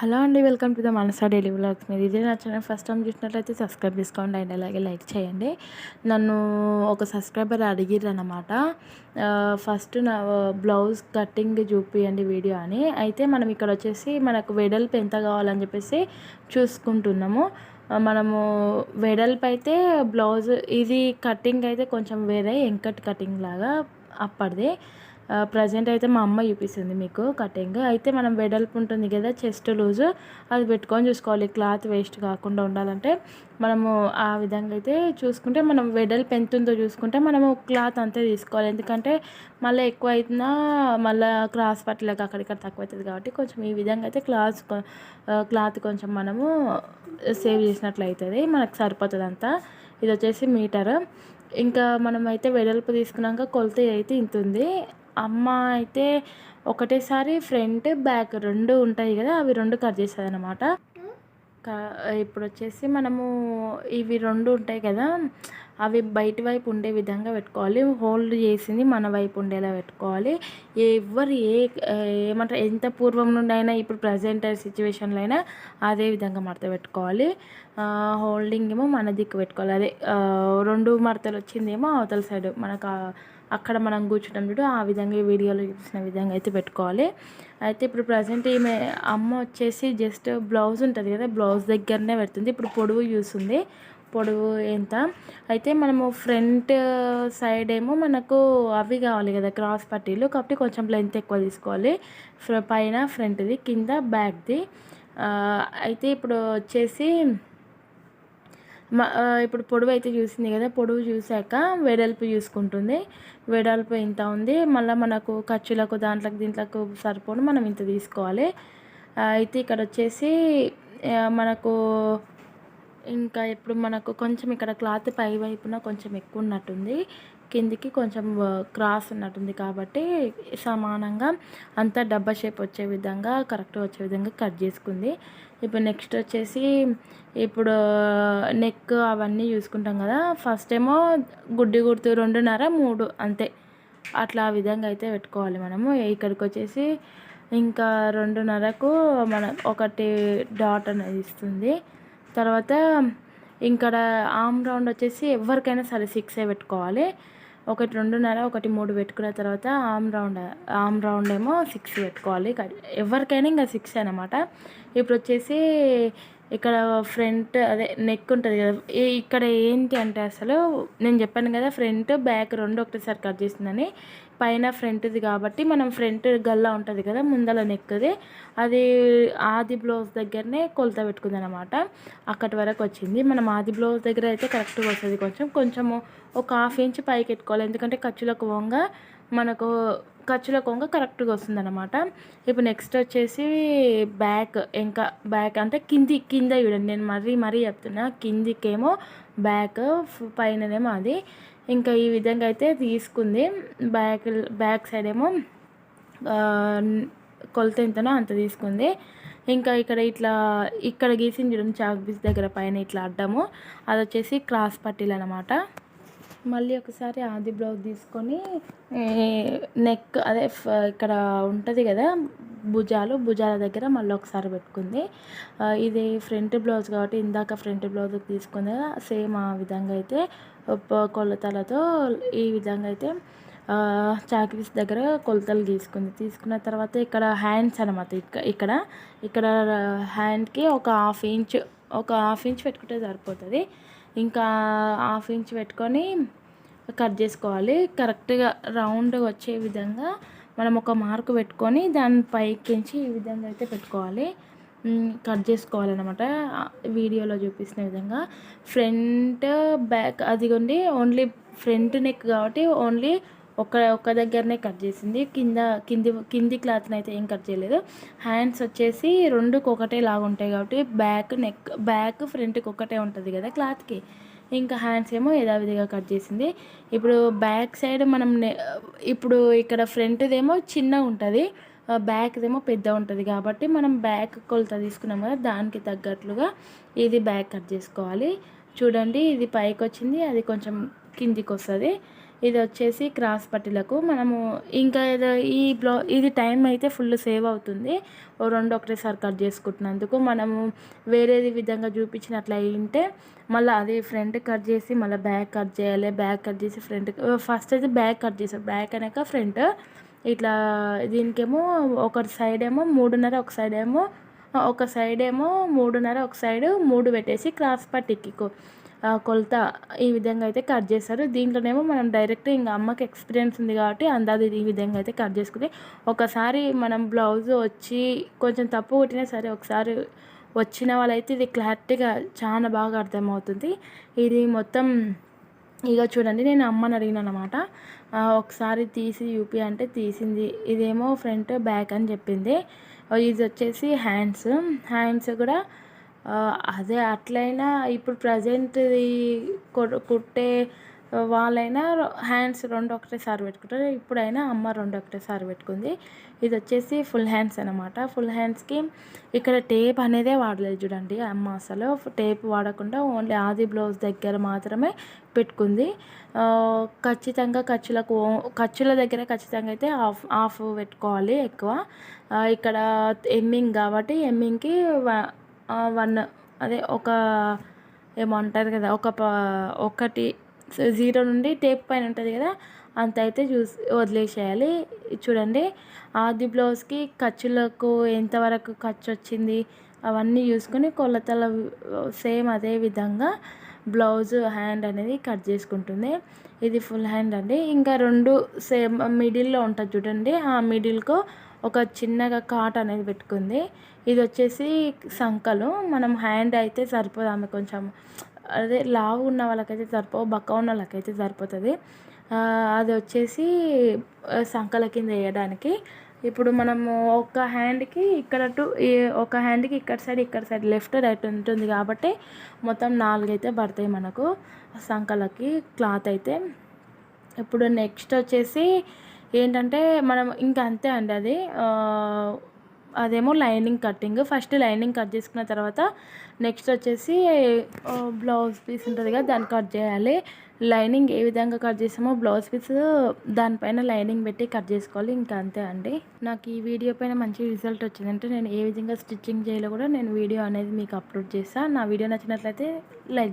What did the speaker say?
Hello అండి welcome to the Manasa daily vlogs. మీరు ఇదే నా ఛానల్ ఫస్ట్ టైం చూసినట్లయితే సబ్స్క్రైబ్ చేసుకోండి అండ్ అలాగే లైక్ చేయండి. నన్ను ఒక సబ్స్క్రైబర్ అడిగిర్రు అనమాట ఫస్ట్ నా బ్లౌజ్ కటింగ్ చూపియండి వీడియో అని. అయితే మనం ఇక్కడ వచ్చేసి మనకు వెడల్పు ఎంత కావాలని చెప్పేసి చూసుకుంటున్నాము. మనము వెడల్పు అయితే బ్లౌజ్ ఇది కటింగ్ అయితే కొంచెం వేరే ఎంకట్ కటింగ్ లాగా అప్పటిదే. ప్రజెంట్ అయితే మా అమ్మ చూపిస్తుంది మీకు కటింగ్ అయితే మనం వెడల్పు ఉంటుంది కదా చెస్ట్ లూజు అది పెట్టుకొని చూసుకోవాలి. క్లాత్ వేస్ట్ కాకుండా ఉండాలంటే మనము ఆ విధంగా అయితే చూసుకుంటే మనం వెడల్పు ఎంత ఉందో చూసుకుంటే మనము క్లాత్ అంతే తీసుకోవాలి. ఎందుకంటే మళ్ళీ ఎక్కువ అవుతున్నా మళ్ళీ క్రాస్ పట్టలేక అక్కడిక్కడ తక్కువ అవుతుంది కాబట్టి కొంచెం ఈ విధంగా అయితే క్లాత్ క్లాత్ కొంచెం మనము సేవ్ చేసినట్లు అవుతుంది. మనకు సరిపోతుంది అంతా. ఇది వచ్చేసి మీటర్ ఇంకా మనమైతే వెడల్పు తీసుకున్నాక కొలత అయితే ఇంత ఉంది. అమ్మ అయితే ఒకటేసారి ఫ్రంట్ బ్యాక్ రెండు ఉంటాయి కదా అవి రెండు కట్ చేస్తుంది అనమాట ఇప్పుడు వచ్చేసి మనము ఇవి రెండు ఉంటాయి కదా అవి బయట వైపు ఉండే విధంగా పెట్టుకోవాలి. హోల్డ్ చేసింది మన వైపు ఉండేలా పెట్టుకోవాలి. ఎవరు ఏ ఏమంటారు ఎంత పూర్వం నుండి అయినా ఇప్పుడు ప్రజెంట్ సిచ్యువేషన్లో అయినా అదే విధంగా మడత పెట్టుకోవాలి. హోల్డింగ్ ఏమో మన దిక్కు పెట్టుకోవాలి. అదే రెండు మడతలు వచ్చిందేమో అవతల సైడ్. మనకు అక్కడ మనం కూర్చుంటాం చూడు ఆ విధంగా వీడియోలో చూసిన విధంగా అయితే పెట్టుకోవాలి. అయితే ఇప్పుడు ప్రజెంట్ ఈమె అమ్మ వచ్చేసి జస్ట్ బ్లౌజ్ ఉంటుంది కదా బ్లౌజ్ దగ్గరనే పెడుతుంది. ఇప్పుడు పొడవు చూస్తుంది పొడవు ఎంత? అయితే మనము ఫ్రంట్ సైడ్ ఏమో మనకు అవి కావాలి కదా క్రాస్ పట్టీలు. కాబట్టి కొంచెం లెంత్ ఎక్కువ తీసుకోవాలి. పైన ఫ్రంట్ది కింద బ్యాక్ది అయితే ఇప్పుడు వచ్చేసి ఇప్పుడు పొడవు అయితే చూసింది కదా పొడవు చూసాక వెడల్పు చూసుకుంటుంది. వెడల్పు ఇంత ఉంది? మళ్ళీ మనకు ఖర్చులకు దాంట్లోకి దీంట్లోకి సరిపోను మనం ఇంత తీసుకోవాలి. అయితే ఇక్కడ వచ్చేసి మనకు ఇంకా ఇప్పుడు మనకు కొంచెం ఇక్కడ క్లాత్ పై వైపున కొంచెం ఎక్కువ ఉన్నట్టుంది. కిందికి కొంచెం క్రాస్ ఉన్నట్టుంది కాబట్టి సమానంగా అంతా డబ్బా షేప్ వచ్చే విధంగా కరెక్ట్గా వచ్చే విధంగా కట్ చేసుకుంది. ఇప్పుడు నెక్స్ట్ వచ్చేసి ఇప్పుడు నెక్ అవన్నీ చూసుకుంటాం కదా. ఫస్ట్ ఏమో గుడ్డి గుర్తు రెండున్నర మూడు అంతే. అట్లా ఆ విధంగా అయితే పెట్టుకోవాలి మనము. ఇక్కడికి వచ్చేసి ఇంకా రెండున్నరకు మన ఒకటి డాట్ అనేది ఇస్తుంది. తర్వాత ఇక్కడ ఆమ్ రౌండ్ వచ్చేసి ఎవరికైనా సరే సిక్సే పెట్టుకోవాలి. ఒకటి రెండున్నర ఒకటి మూడు పెట్టుకున్న తర్వాత ఆమ్ రౌండ్ ఆమ్ రౌండ్ ఏమో సిక్స్ పెట్టుకోవాలి. ఎవరికైనా ఇంకా సిక్స్ అనమాట ఇప్పుడు వచ్చేసి ఇక్కడ ఫ్రంట్ అదే నెక్ ఉంటుంది కదా ఇక్కడ ఏంటి అంటే అసలు నేను చెప్పాను కదా ఫ్రంట్ బ్యాక్ రెండు ఒకటేసారి కట్ చేసిందని. పైన ఫ్రంట్ది కాబట్టి మనం ఫ్రంట్ గల్లా ఉంటుంది కదా ముందల నెక్ది అది ఆది బ్లౌజ్ దగ్గరనే కొలత పెట్టుకుంది అనమాట అక్కడి వరకు వచ్చింది. మనం ఆది బ్లౌజ్ దగ్గర అయితే కరెక్ట్గా వస్తుంది కొంచెం. కొంచెము ఒక హాఫ్ ఇంచ్ పైకి పెట్టుకోవాలి ఎందుకంటే ఖర్చులకు వంగ మనకు ఖర్చుల కొంగ కరెక్ట్గా వస్తుంది అనమాట ఇప్పుడు నెక్స్ట్ వచ్చేసి బ్యాక్ ఇంకా బ్యాక్ అంటే కింది కింద చూడండి. నేను మరీ మరీ చెప్తున్నా. కిందికేమో బ్యాక్ పైననేమో అది. ఇంకా ఈ విధంగా అయితే తీసుకుంది. బ్యాక్ బ్యాక్ సైడ్ ఏమో కొలత ఎంతనో అంత తీసుకుంది. ఇంకా ఇక్కడ ఇట్లా ఇక్కడ గీసింది చూడండి చాక్ బీస్ దగ్గర పైన ఇట్లా అడ్డము. అది వచ్చేసి క్రాస్ పట్టీలు అనమాట మళ్ళీ ఒకసారి ఆది బ్లౌజ్ తీసుకొని నెక్ అదే ఇక్కడ ఉంటుంది కదా భుజాలు భుజాల దగ్గర మళ్ళీ ఒకసారి పెట్టుకుంది. ఇది ఫ్రంట్ బ్లౌజ్ కాబట్టి ఇందాక ఫ్రంట్ బ్లౌజ్ తీసుకుంది కదా సేమ్ ఆ విధంగా అయితే కొలతలతో ఈ విధంగా అయితే చాకరీస్ దగ్గర కొలతలు తీసుకుంది తీసుకున్న తర్వాత ఇక్కడ హ్యాండ్స్ అనమాట ఇక్కడ. ఇక్కడ హ్యాండ్కి ఒక హాఫ్ ఇంచ్ ఒక హాఫ్ ఇంచ్ పెట్టుకుంటే సరిపోతుంది. ఇంకా హాఫ్ ఇంచ్ పెట్టుకొని కట్ చేసుకోవాలి. కరెక్ట్గా రౌండ్గా వచ్చే విధంగా మనం ఒక మార్క్ పెట్టుకొని దాని పైకించి ఈ విధంగా అయితే పెట్టుకోవాలి. కట్ చేసుకోవాలన్నమాట. వీడియోలో చూపిస్తున్న విధంగా. ఫ్రంట్ బ్యాక్ అదిగోండి ఓన్లీ ఫ్రంట్ నెక్ కాబట్టి ఓన్లీ ఒక ఒక దగ్గరనే కట్ చేసింది. కింద కింది కింది క్లాత్ని అయితే ఏం కట్ చేయలేదు. హ్యాండ్స్ వచ్చేసి రెండుకి ఒకటే లాగా ఉంటాయి కాబట్టి బ్యాక్ నెక్ బ్యాక్ ఫ్రంట్కి ఒకటే ఉంటుంది కదా క్లాత్కి. ఇంకా హ్యాండ్స్ ఏమో యథావిధిగా కట్ చేసింది. ఇప్పుడు బ్యాక్ సైడ్ మనం ఇప్పుడు ఇక్కడ ఫ్రంట్దేమో చిన్నగా ఉంటుంది. బ్యాక్దేమో పెద్ద ఉంటుంది కాబట్టి మనం బ్యాక్ కొలత తీసుకున్నాం కదా దానికి తగ్గట్లుగా ఇది బ్యాక్ కట్ చేసుకోవాలి. చూడండి ఇది పైకి వచ్చింది అది కొంచెం కిందికి వస్తుంది ఇది వచ్చేసి క్రాస్ పట్టీలకు మనము ఇంకా ఏదో ఈ బ్లౌ ఇది టైం అయితే ఫుల్ సేవ్ అవుతుంది. ఓ రెండు ఒకటేసారి కట్ చేసుకుంటున్నందుకు మనము వేరేది విధంగా చూపించినట్లు అయింటే మళ్ళీ అది ఫ్రంట్ కట్ చేసి మళ్ళీ బ్యాక్ కట్ చేయాలి. బ్యాక్ కట్ చేసి ఫ్రంట్ ఫస్ట్ అయితే బ్యాక్ కట్ చేసాం. బ్యాక్ అనక ఫ్రంట్. ఇట్లా దీనికేమో ఒక సైడ్ ఏమో మూడున్నర ఒక సైడ్ ఏమో ఒక సైడ్ ఏమో మూడున్నర ఒక సైడ్ మూడు పెట్టేసి క్రాస్ పట్టికి కొలత ఈ విధంగా అయితే కట్ చేస్తారు దీంట్లోనేమో మనం డైరెక్ట్ ఇంకా అమ్మకి ఎక్స్పీరియన్స్ ఉంది కాబట్టి అందాది ఈ విధంగా అయితే కట్ చేసుకుని ఒకసారి మనం బ్లౌజ్ వచ్చి కొంచెం తప్పు కొట్టినా సరే ఒకసారి వచ్చిన వాళ్ళైతే ఇది క్లారిటీగా చాలా బాగా అర్థమవుతుంది. ఇది మొత్తం ఇక చూడండి నేను అమ్మని అడిగిన అనమాట ఒకసారి తీసి యూపీ అంటే తీసింది. ఇదేమో ఫ్రంట్ బ్యాక్ అని చెప్పింది. ఇది వచ్చేసి హ్యాండ్స్ హ్యాండ్స్ కూడా అదే అట్లయినా ఇప్పుడు ప్రజెంట్ది కుట్టే వాళ్ళైనా హ్యాండ్స్ రెండు ఒకటేసారి పెట్టుకుంటారు. ఇప్పుడైనా అమ్మ రెండు ఒకటేసారి పెట్టుకుంది. ఇది వచ్చేసి ఫుల్ హ్యాండ్స్ అనమాట ఫుల్ హ్యాండ్స్కి ఇక్కడ టేప్ అనేదే వాడలేదు చూడండి అమ్మ అసలు. టేప్ వాడకుండా ఓన్లీ ఆది బ్లౌజ్ దగ్గర మాత్రమే పెట్టుకుంది. ఖచ్చితంగా ఖర్చులకు ఖర్చుల దగ్గర ఖచ్చితంగా అయితే ఆఫ్ ఆఫ్ పెట్టుకోవాలి ఎక్కువ. ఇక్కడ ఎమ్మింగ్ కాబట్టి ఎమ్మింగ్కి వన్ అదే ఒక ఏమంటారు కదా ఒక ఒకటి జీరో నుండి టేప్ పైన ఉంటుంది కదా అంత అయితే చూసి వదిలేసేయాలి. చూడండి ఆది బ్లౌజ్కి ఖర్చులకు ఎంతవరకు ఖర్చు వచ్చింది అవన్నీ చూసుకొని కొలతల సేమ్ అదే విధంగా బ్లౌజ్ హ్యాండ్ అనేది కట్ చేసుకుంటుంది. ఇది ఫుల్ హ్యాండ్ అండి. ఇంకా రెండు సేమ్ మిడిల్లో ఉంటుంది చూడండి ఆ మిడిల్కు ఒక చిన్నగా కాట్ అనేది పెట్టుకుంది. ఇది వచ్చేసి సంకలు. మనం హ్యాండ్ అయితే సరిపోదు ఆమె కొంచెం. అదే లావు ఉన్న వాళ్ళకైతే సరిపో బక్క ఉన్న వాళ్ళకైతే సరిపోతుంది. అది వచ్చేసి సంకల కింద వేయడానికి. ఇప్పుడు మనము ఒక హ్యాండ్కి ఇక్కడ టు ఒక హ్యాండ్కి ఇక్కడ సైడ్ ఇక్కడ సైడ్ లెఫ్ట్ రైట్ ఉంటుంది కాబట్టి మొత్తం నాలుగైతే పడతాయి మనకు సంకలకి క్లాత్ అయితే. ఇప్పుడు నెక్స్ట్ వచ్చేసి ఏంటంటే మనం ఇంకా అంతే అండి అది. అదేమో lining cutting first lining cut చేసుకున్న తర్వాత నెక్స్ట్ వచ్చేసి బ్లౌజ్ పీస్ ఉంటుంది కదా దాన్ని కట్ చేయాలి. లైనింగ్ ఏ విధంగా కట్ చేసామో బ్లౌజ్ పీస్ దానిపైన లైనింగ్ పెట్టి కట్ చేసుకోవాలి. ఇంకా అంతే అండి. నాకు ఈ వీడియో పైన మంచి రిజల్ట్ వచ్చిందంటే నేను ఏ విధంగా స్టిచ్చింగ్ చేయాలో కూడా నేను వీడియో అనేది మీకు అప్లోడ్ చేస్తాను నా వీడియో నచ్చినట్లయితే లైక్